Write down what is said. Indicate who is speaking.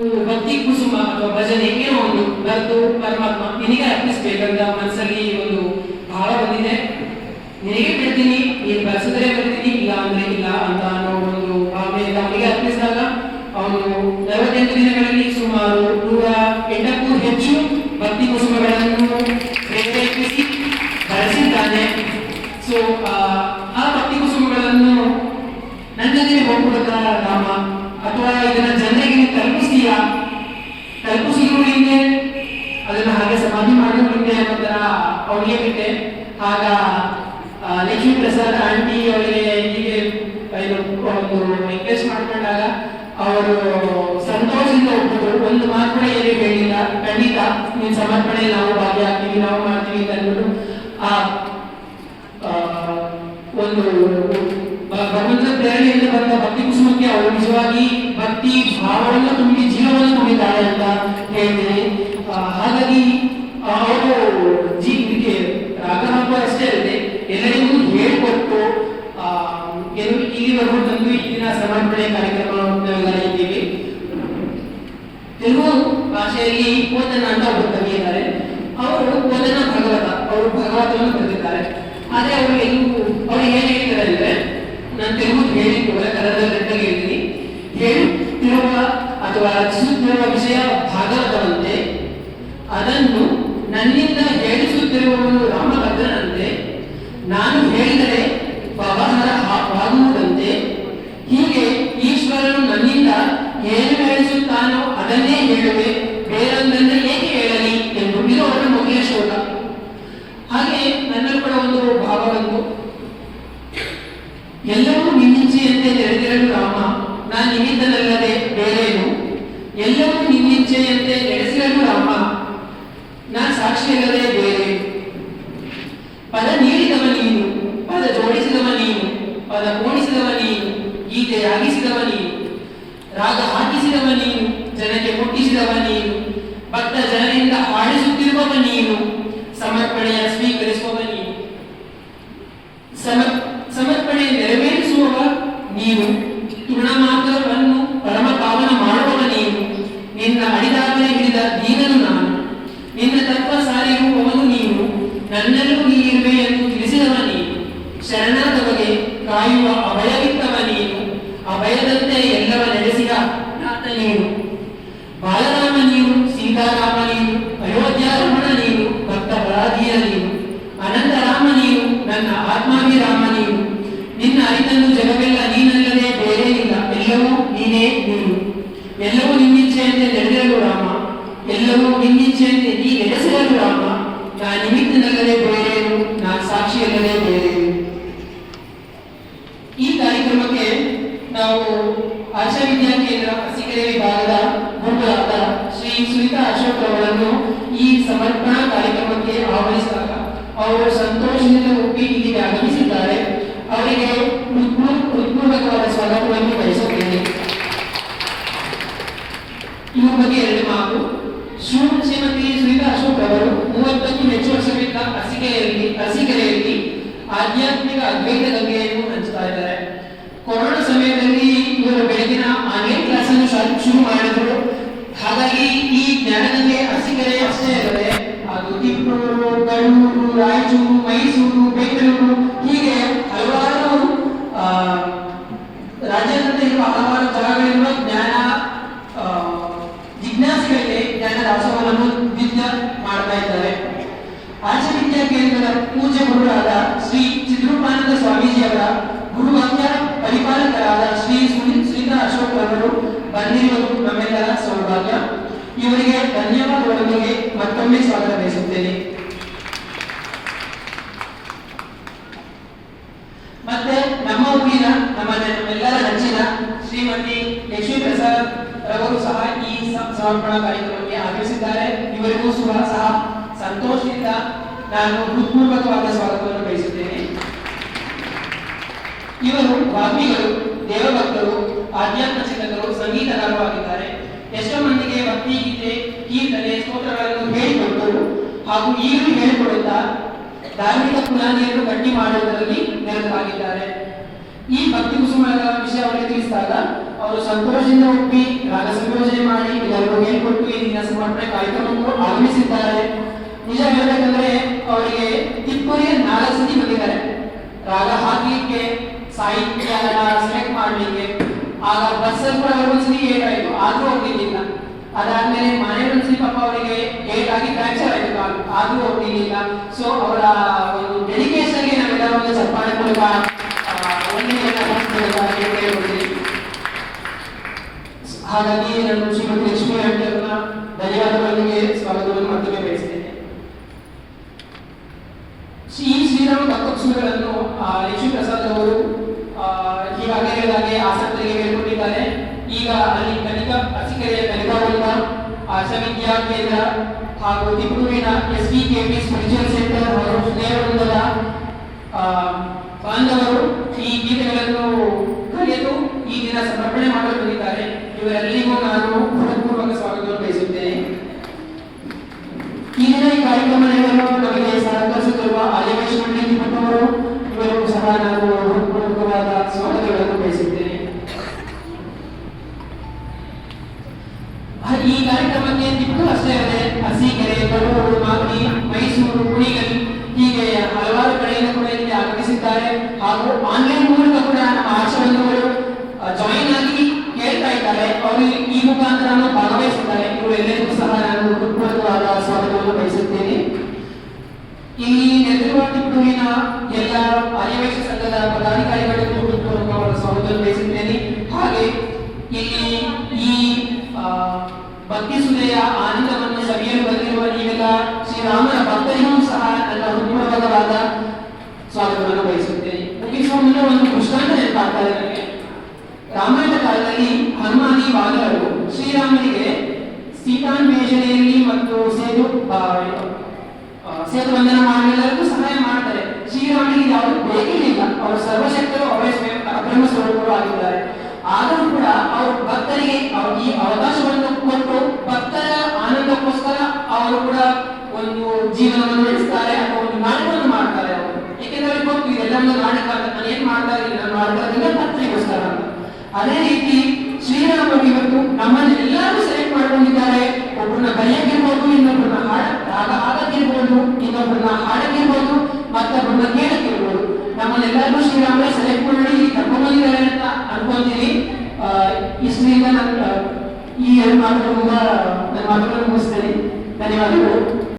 Speaker 1: ಭಕ್ತಿ ಕುಸುಮ ಅಥವಾ ಭಜನೆ ಏನೋ ಒಂದು ಬರೆದು ಪರಮಾತ್ಮ, ನಿನಗೆ ಅರ್ಪಿಸ್ಬೇಕಂತ ಮನಸ್ಸಲ್ಲಿ ಒಂದು ಭಾವ ಬಂದಿದೆ. ನಿನಗೆ ಬಿಡ್ತೀನಿ, ನೀನು ಬರೆಸಿದ್ರೆ ಬರ್ತೀನಿ ಇಲ್ಲ ಅಂದ್ರೆ ಇಲ್ಲ ಅಂತ ಅನ್ನೋ ಒಂದು ಭಾವನೆಯಿಂದ ಅವನಿಗೆ ಅರ್ಪಿಸಿದಾಗ ಅವನು ನಲವತ್ತೆಂಟು ದಿನಗಳಲ್ಲಿ ಹಿಂದೆ ಅದನ್ನ ಹಾಗೆ ಸಮಾಧಿ ಮಾಡಿದ ಮುಂದೆ ಒಂಥರ ಅವಳಿಗೆ ಬಿಟ್ಟೆ. ಆಗ ಲಕ್ಷ್ಮೀ ಪ್ರಸಾದ್ ಆಂಟಿ ಅವಳಿಗೆ ಹೀಗೆ ಒಂದು ರಿಕ್ವೆಸ್ಟ್ ಮಾಡಿಕೊಂಡಾಗ ಅವರು ಸಂತೋಷದಿಂದ ಒಪ್ಪಿದ್ರು. ಒಂದು ಮಾತು ಕೂಡ ಏನು ಹೇಳಿಲ್ಲ. ಖಂಡಿತ, ನೀನ್ ಸಮರ್ಪಣೆ, ನಾವು ಭಾಗಿಯಾಗ್ತೀವಿ ನಾವು ಮಾಡ್ತೀವಿ ಅಂತ ಅಂದ್ಬಿಟ್ಟು ಆ, ಒಂದು ಭಗವಂತನ ಪ್ರೇರಣೆಯಿಂದ ಬಂದ ಭಕ್ತಿ ಕುಸುಮಕ್ಕೆ ಅವರು ನಿಜವಾಗಿ ಭಕ್ತಿ ಭಾವವನ್ನು ತುಂಬಿ ತುಂಬಿದ್ದಾಳೆ ಅಂತ ಹಾಗಾಗಿ ಅವರು ಜೀ ಇದಕ್ಕೆ ಅಷ್ಟೇ ಅಲ್ಲದೆ ಎಲ್ಲರಿಗೂ ಹೇಳ್ಕೊಟ್ಟು ಇಲ್ಲಿವರೆಗೂ ತಂದು ಇಲ್ಲಿನ ಸಮರ್ಪಣೆ ಕಾರ್ಯಕ್ರಮವನ್ನು ನಾವೆಲ್ಲ ಇದ್ದೀವಿ ತೆಲುಗು ಭಾಷೆಯಲ್ಲಿ ಓದನ ಅಂತ ಒಬ್ಬರು ಕವಿ ಇದ್ದಾರೆ ಅವರು ಓದನ ಭಗವತ ಅವರು ಭಗವತವನ್ನು ಬರೆದಿದ್ದಾರೆ ಆದ್ರೆ ಅವರು ಎಲ್ಲೂ ಅವ್ರು ಏನ್ ಹೇಳ್ತಾರೆ ಅಂದ್ರೆ ನಾನು ತೆಲುಗು ಹೇಳಿದ್ದು ಕನ್ನಡದಲ್ಲಿ ಗಂಟೆಗೆ ಹೇಳ್ತೀನಿ ಹೇಳುತ್ತಿರುವ ಅಥವಾ ರಚಿಸುತ್ತಿರುವ ವಿಷಯ ಭಾಗವತವಂತೆ ಅದನ್ನು ನನ್ನಿಂದ ಹೇಳಿಸುತ್ತಿರುವವನು ರಾಮಭದ್ರನಂತೆ ನಾನು ಹೇಳಿದರೆ ವ್ಯವಹಾರ ಆಗುವುದಂತೆ ಹೀಗೆ ಈಶ್ವರನು ನನ್ನಿಂದ ಏನು ಹೇಳಿಸುತ್ತಾನೋ ಅದನ್ನೇ ಹೇಳುವೆ ಬೇರೊಂದನ್ನೇ ಏಕೆ ಹೇಳಲಿ ಎಂದು ಇದು ಅವರ ಮೊದಲ ಶ್ಲೋಕ ಹಾಗೆ ನನ್ನಲ್ಲಿ ಕೂಡ ಒಂದು ಭಾವ ಬಂತು ಎಲ್ಲವೂ ನಿನ್ನಿಚ್ಛೆಯಂತೆ ನಡೆದಿರಲು ರಾಮ ನಾನು ನಿಮಿತ್ತನಲ್ಲದೆ ಬೇರೇನು ಎಲ್ಲವೂ ನಿನ್ನಿಚ್ಛೆಯಂತೆ ನಡೆಸಿರಲು ರಾಮ ನಾನು ಸಾಕ್ಷಿಯಲ್ಲದೆ ಬೇರೆ ಪದ ನೀಡಿದವ ನೀನು ಪದ ಜೋಡಿಸಿದವ ನೀನು ಪದ ಕೋಣಿಸಿದವ ನೀನು ಗೀತೆ ರಾಗಿಸಿದವ ನೀನು. ರಾಗ ಹಾಕಿಸಿದವ ನೀನು, ಜನಕ್ಕೆ ಮುಟ್ಟಿಸಿದವ ನೀನು, ಭಕ್ತ ಜನರಿಂದ ಆಡಿಸುತ್ತಿರುವವ ನೀನು, ಸಮರ್ಪಣೆಯ ಸ್ವೀಕರಿಸುವವ ನೀನು. ಸಮ, ಸಮರ್ಪಣೆ ನೆರವೇರಿಸುವವ ನೀನು ತೃಣಮಾತ್ರವನ್ನು ಪರಮ ಪಾವನ ಮಾಡುವವ ನೀನು. ನಿನ್ನ ಅಡಿದಾಗಲೇ ಹಿಡಿದ ದೀನನು ನಾನು. ನಿನ್ನ ತತ್ವ ಸಾರಿರುವವನು ನೀನು. ನನ್ನಲ್ಲೂ ನೀರುವೆ ಎಂದು ತಿಳಿಸಿದವ ನೀನು. ಕಾಯುವ ಅಭಯವಿತ್ತವ ನೀನು ಅಭಯದಂತೆ ಎಲ್ಲವ ನಡೆಸಿದ ನಾಥ ನೀನು. ಬಾಲರಾಮ ನೀನು, ಸೀತಾರಾಮ ನೀನು, ಅಯೋಧ್ಯಾರಮಣ ನೀನು ಭಕ್ತ ಪರಾಧೀಯ ನೀನು. ಅನಂತರಾಮ ನೀನು, ನನ್ನ ಆತ್ಮಾಭಿರಾಮ ನೀನು. ನಿನ್ನ ಅರಿತನ್ನು ಜಗವೆಲ್ಲ ನೀನಲ್ಲದೆ ಬೇರೆ ಇಲ್ಲ. ಎಲ್ಲವೂ ನೀನೇ ನೀನು. ಎಲ್ಲವೂ ನಿನ್ನಿಚ್ಛೆಯಂತೆ ನಡೆದಿರಲು ರಾಮ. ಎಲ್ಲವೂ ನಿನ್ನಿಚ್ಛೆಯಂತೆ ನೀ ನಡೆಸಿರಲು ರಾಮ. ನಾ ನಿಮಿತ್ತನಲ್ಲದೆ ಬೇರೆಯನು ನಾ ಸಾಕ್ಷಿಯಲ್ಲದೆ ಬೇರೆಯನು ಈ ಕಾರ್ಯಕ್ರಮಕ್ಕೆ ನಾವು ಆಶಾ ವಿದ್ಯಾ ಕೇಂದ್ರ ಅಸಿಕೆರೆ ವಿಭಾಗದ ಗುರುಗಳಾದ ಶ್ರೀ ಸುನೀತಾ ಅಶೋಕ್ ಅವರನ್ನು ಈ ಸಮರ್ಪಣಾ ಕಾರ್ಯಕ್ರಮಕ್ಕೆ ಆಹ್ವಾನಿಸಿದಾಗ ಅವರು ಸಂತೋಷದಿಂದ ಒಪ್ಪಿ ಇಲ್ಲಿಗೆ ಆಗಮಿಸಿದ್ದಾರೆ. ಅವರಿಗೆ ಉತ್ಪೂರ್ವಕವಾದ ಸ್ವಾಗತವನ್ನು ಬಯಸುತ್ತೇನೆ. ಇವ್ರ ಬಗ್ಗೆ ಎರಡು ಮಾತು. ಶ್ರೀ ಶ್ರೀಮತಿ ಸುನೀತಾ ಅಶೋಕ್ ಅವರು ಮೂವತ್ತಕ್ಕೂ ಹೆಚ್ಚು ವರ್ಷಗಳಿಂದ ಅರಸೀಕೆರೆಯಲ್ಲಿ ಅರಸೀಕೆರೆಯಲ್ಲಿ ಆಧ್ಯಾತ್ಮಿಕ ಅದ್ವೈತ ಗಂಗೆಯನ್ನು ಹಂಚ್ತಾ ಇದ್ದಾರೆ ಕೊರೋನಾ ಸಮಯದಲ್ಲಿ ಇವರು ಬೆಳಗಿನ ಆನ್ಲೈನ್ ಕ್ಲಾಸ್ ಅನ್ನು ಶಾ- ಶುರು ಮಾಡಿದ್ರು ಹಾಗಾಗಿ ಈ ಜ್ಞಾನಗಂಗೆ ಅರಸೀಕೆರೆ ಅಷ್ಟೇ ಅಲ್ಲದೆ ಅದು ತಿಪ್ಪೂರು ಕಣ್ಣೂರು ರಾಯಚೂರು ಮೈಸೂರು ಬೆಂಗಳೂರು ಹೀಗೆ ಹಲವಾರು ಆ, ರಾಜ್ಯಾದ್ಯಂತ ಇರುವ ಹಲವಾರು ಜಾಗಗಳಿರುವ ಜ್ಞಾನ ಆ, ಜಿಜ್ಞಾಸೆಗಳಿಗೆ ಜ್ಞಾನ ದಾಸೋಹವನ್ನು ವಿದ್ಯ ಮಾಡ್ತಾ ಇದ್ದಾರೆ ಆರ್ಷ ವಿದ್ಯಾ ಕೇಂದ್ರದ ಪೂಜ್ಯ ಗುರುಗಳಾದ ಶ್ರೀ ಚಿದ್ರೂಪಾನಂದ ಸ್ವಾಮೀಜಿಯವರ ಗುರುವಾಕ್ಯ ಪರಿಪಾಲಕರಾದ ಶ್ರೀ ಸುನೀಲ್ ಶ್ರೀಧರ ಅಶೋಕ್ ಅವರು ಬಂದಿರುವುದು ನಮ್ಮೆಲ್ಲರ ಸೌಭಾಗ್ಯ ಇವರಿಗೆ ಧನ್ಯವಾದಗಳೊಂದಿಗೆ ಮತ್ತೊಮ್ಮೆ ಸ್ವಾಗತ ಬಯಸುತ್ತೇನೆ ಮತ್ತೆ ನಮ್ಮ ಊರಿನ, ನಮ್ಮ ನಮ್ಮೆಲ್ಲರ ನೆಚ್ಚಿನ ಶ್ರೀಮತಿ ಲಕ್ಷ್ಮೀ ಪ್ರಸಾದ್ ರವರು ಸಹ ಈ ಸಮರ್ಪಣಾ ಕಾರ್ಯಕ್ರಮಕ್ಕೆ ಆಗಮಿಸಿದ್ದಾರೆ. ಇವರಿಗೂ ಸಹ ಸಹ ಸಂತೋಷದಿಂದ ನಾನು ಹೃತ್ಪೂರ್ವಕವಾದ ಸ್ವಾಗತವನ್ನು ಬಯಸುತ್ತೇನೆ. ಇವರು ವಾಗ್ಮಿಗಳು, ದೇವಭಕ್ತರು, ಆಧ್ಯಾತ್ಮ ಚಿಂತಕರು, ಸಂಗೀತಗಾರರು ಆಗಿದ್ದಾರೆ. ಎಷ್ಟೋ ಮಂದಿಗೆ ಭಕ್ತಿ ಗೀತೆ ಕೀರ್ತನೆ, ಸ್ತೋತ್ರಗಳನ್ನು ಹೇಳಿಕೊಟ್ಟು ಹಾಗೂ ಈಗಲೂ ಹೇಳಿಕೊಡುತ್ತಾ ಧಾರ್ಮಿಕ ಪುನಾದಿಯನ್ನು ಗಟ್ಟಿ ಮಾಡುವುದರಲ್ಲಿ ನೆರವಾಗಿದ್ದಾರೆ. ಈ ಭಕ್ತಿ ಕುಸುಮಗಳ ವಿಷಯ ಅವರಿಗೆ ತಿಳಿಸಿದಾಗ ಅವರು ಸಂತೋಷದಿಂದ ಒಪ್ಪಿ ರಾಗ ಸಂಯೋಜನೆ ಮಾಡಿ ವಿಧಾನ ದಿನ ಸಮರ್ಪಣೆ ಕಾರ್ಯಕ್ರಮಕ್ಕೂ ಆಗಮಿಸಿದ್ದಾರೆ. ನಿಜ ಹೇಳಬೇಕಂದ್ರೆ ಅವರಿಗೆ ತಿಪ್ಪುರಿಗೆ ನಾಲ್ಕು ಸತಿ ಬಂದಿದ್ದಾರೆ. ರಾಗ ಹಾಕಲಿಕ್ಕೆ, ಸಾಹಿತ್ಯ ಸೆಲೆಕ್ಟ್ ಮಾಡ್ಲಿಕ್ಕೆ ಆಗ ಬಸ್ಸಲ್ಲಿ ಕೂಡ ಅವ್ರಿಗೆ ಒಂದ್ಸತಿ ಏಟ್ ಆಯ್ತು ಆದ್ರೂ ಹೋಗ್ಲಿಕ್ಕಿಲ್ಲ ಅದಾದ್ಮೇಲೆ ಮನೆ ಒಂದ್ಸತಿ ಪಾಪ ಅವರಿಗೆ ಏಟ್ ಆಗಿ ಫ್ರಾಕ್ಚರ್ ಆಯ್ತು ಆದ್ರೂ ಹೋಗ್ಲಿಕ್ಕಿಲ್ಲ ಸೊ ಅವರ ಒಂದು ಡೆಡಿಕೇಶನ್ಗೆ ನಾವೆಲ್ಲ ಒಂದು ಮೂಲಕ. ಹಾಗಾಗಿ ನಾನು ಶ್ರೀಮತಿ ಲಕ್ಷ್ಮೀ ಅವರನ್ನ ಧನ್ಯವಾದಗಳೊಂದಿಗೆ ಸ್ವಾಗತವನ್ನು ಮತ್ತೊಮ್ಮೆ ಬಯಸ್ತೇನೆ ಈ ಶ್ರೀರಾಮ ತತ್ವಕ್ಷಗಳನ್ನು ಲಕ್ಷ್ಮೀ ಪ್ರಸಾದ್ ಅವರು ಈಗಾಗಲೇ ಆಸಕ್ತಿಗೆ ಈಗ ಅಲ್ಲಿ ಕಲಿಕಾ ಅರಸೀಕೆರೆಯ ಕಲಿಕಾವೃಂದ ಆಶಾ ವಿದ್ಯಾ ಕೇಂದ್ರ ಹಾಗೂ ದಿಪ್ಪುವಿನ S V K P spiritual centre ಹಾಗೂ ಆ, ಬಾಂಧವರು ಈ ಗೀತೆಗಳನ್ನು ಕಲಿಯಲು ಈ ದಿನ ಸಮರ್ಪಣೆ ಮಾಡಲು ಬಂದಿದ್ದಾರೆ. ಇವರೆಲ್ಲರಿಗೂ ನಾನು ಹೃತ್ಪೂರ್ವಕ ಸ್ವಾಗತವನ್ನು ಬಯಸುತ್ತೇನೆ. ಈ ದಿನ ಈ ಕಾರ್ಯಕ್ರಮ ನಮಗೆ ಸಹಕರಿಸುತ್ತಿರುವ ತಿಮ್ಮಪ್ಪವರು ಇವರಿಗೂ ಸಹ ನಾನು ಹೃತ್ಪೂರ್ವಕವಾದ ಸ್ವಾಗತಗಳನ್ನು ಬಯಸುತ್ತೇನೆ ಹ- ಈ ಕಾರ್ಯಕ್ರಮಕ್ಕೆ ತಿಪ್ಪು ಅಷ್ಟೇ ಅಲ್ಲದೆ ಅರಸೀಕೆರೆ ಕಡೂರು ಮಾಗಡಿ, ಮೈಸೂರು ಕುಣಿಗಲ್ ಹೀಗೆ ಹಲವಾರು ಕಡೆಯಿಂದ ಕೂಡ ಇಲ್ಲಿ ಆಗಮಿಸಿದ್ದಾರೆ. ಹಾಗೂ ಆನ್ಲೈನ್ ಮೂಲಕ ಕೂಡ ನಮ್ಮ ಆಶಾಬಂಧುಗಳು ಜಾಯಿನ್ ಆಗಿ ಕೇಳ್ತಾ ಇದ್ದಾರೆ. ಅವರು ಈ ಮುಖಾಂತರ ಭಾಗವಹಿಸಿದ್ದಾರೆ. ಇವರೆಲ್ಲರಿಗೂ ಸಹ ನಾನು ಹೃತ್ಪೂರ್ವಕವಾದ ಸ್ವಾಗತವನ್ನು ಬಯಸುತ್ತೇನೆ. ಇಲ್ಲಿ ತಿಪ್ಪೂರಿನ ಎಲ್ಲ ಆರ್ಯವೈಶ್ಯ ಸಂಘದ ಪದಾಧಿಕಾರಿಗಳಿಗೂ ಹೃತ್ಪೂರ್ವಕವಾದ ಸ್ವಾಗತವನ್ನು ಬಯಸುತ್ತೇನೆ ಹಾಗೆ ಇಲ್ಲಿ ಈ ಆ, ಭಕ್ತಿ ಸುದೆಯ ಆನಂದವನ್ನು ಸವಿಯಲು ಬಂದಿರುವ ನೀವೆಲ್ಲ ಶ್ರೀರಾಮನ ಭಕ್ತರಿಗೂ ಸಹ ನನ್ನ ಹೃತ್ಪೂರ್ವಕವಾದ ಸ್ವಾಗತವನ್ನು ಬಯಸುತ್ತೇನೆ ಮುಗಿಸುವ ಮುನ್ನ ಒಂದು ದೃಷ್ಟಾಂತ ನೆನಪಾಗ್ತಾ ಇದೆ ನನಗೆ ರಾಮಾಯಣ ಕಾಲದಲ್ಲಿ ಹನುಮಾನಿ ವಾನರರು ಶ್ರೀರಾಮನಿಗೆ ಸೀತಾನ್ವೇಷಣೆಯಲ್ಲಿ ಮತ್ತು ಸೇತು ಆ, ಆ, ಮಾಡಲೆಲ್ಲರಿಗೂ ಸಹಾಯ ಮಾಡ್ತಾರೆ. ಶ್ರೀರಾಮನಿಗೆ ಯಾವುದು ಬೇಕಿಲ್ಲ ಅವರು ಸರ್ವಶಕ್ತರು, ಅವರೇ ಸ್ವಯಂ ಅಬ್ರಹ್ಮ ಸ್ವರೂಪರು ಆಗಿದ್ದಾರೆ. ಆದರೂ ಕೂಡ ಅವರು ಭಕ್ತರಿಗೆ ಈ ಅವಕಾಶವನ್ನು ಕೊಟ್ಟು ಭಕ್ತರ ಆನಂದಕ್ಕೋಸ್ಕರ ಅವರು ಕೂಡ ಒಂದು ಜೀವನವನ್ನು ನಡೆಸ್ತಾರೆ ಅಥವಾ ಒಂದು ನಾಟಕವನ್ನು ಮಾಡ್ತಾರೆ ಅವರು. ಏಕೆಂದರೆ ಗೊತ್ತು ಇದೆಲ್ಲ ಒಂದು ನಾನು ಏನ್ ಮಾಡ್ತಾ ಇದ್ದೀನಿ ನಾನು ಮಾಡ್ತಾ ಇದ್ದೀನಿ ಅದೇ ರೀತಿ ಶ್ರೀರಾಮರು ಇವತ್ತು ನಮ್ಮನ್ನೆಲ್ಲರೂ ಸೆಲೆಕ್ಟ್ ಮಾಡ್ಕೊಂಡಿದ್ದಾರೆ ಒಬ್ಬರನ್ನ ಬರೆಯಕ್ಕಿರ್ಬೋದು ಇನ್ನೊಬ್ಬರನ್ನ ಹಾಡ ರಾಗ ಹಾಡಕ್ಕಿರ್ಬೋದು ಇನ್ನೊಬ್ಬರನ್ನ ಹಾಡಕ್ಕಿರ್ಬೋದು ಮತ್ತೊಬ್ಬರನ್ನ ಕೇಳಕ್ಕಿರ್ಬೋದು ನಮ್ಮನ್ನೆಲ್ಲರೂ ಶ್ರೀರಾಮ ಸೆಲೆಕ್ಟ್ ಮಾಡಿ ಕರ್ಕೊಂಡಿದ್ದಾರೆ ಅಂತ ಅನ್ಕೊಂತೀನಿ. ಇಷ್ಟರಿಂದ ನಾನು ಈ ಎರಡು ಮಾತುಗಳಿಂದ ನನ್ನ ಮಾತುಗಳನ್ನು ಮುಗಿಸ್ತೇನೆ. ಧನ್ಯವಾದಗಳು.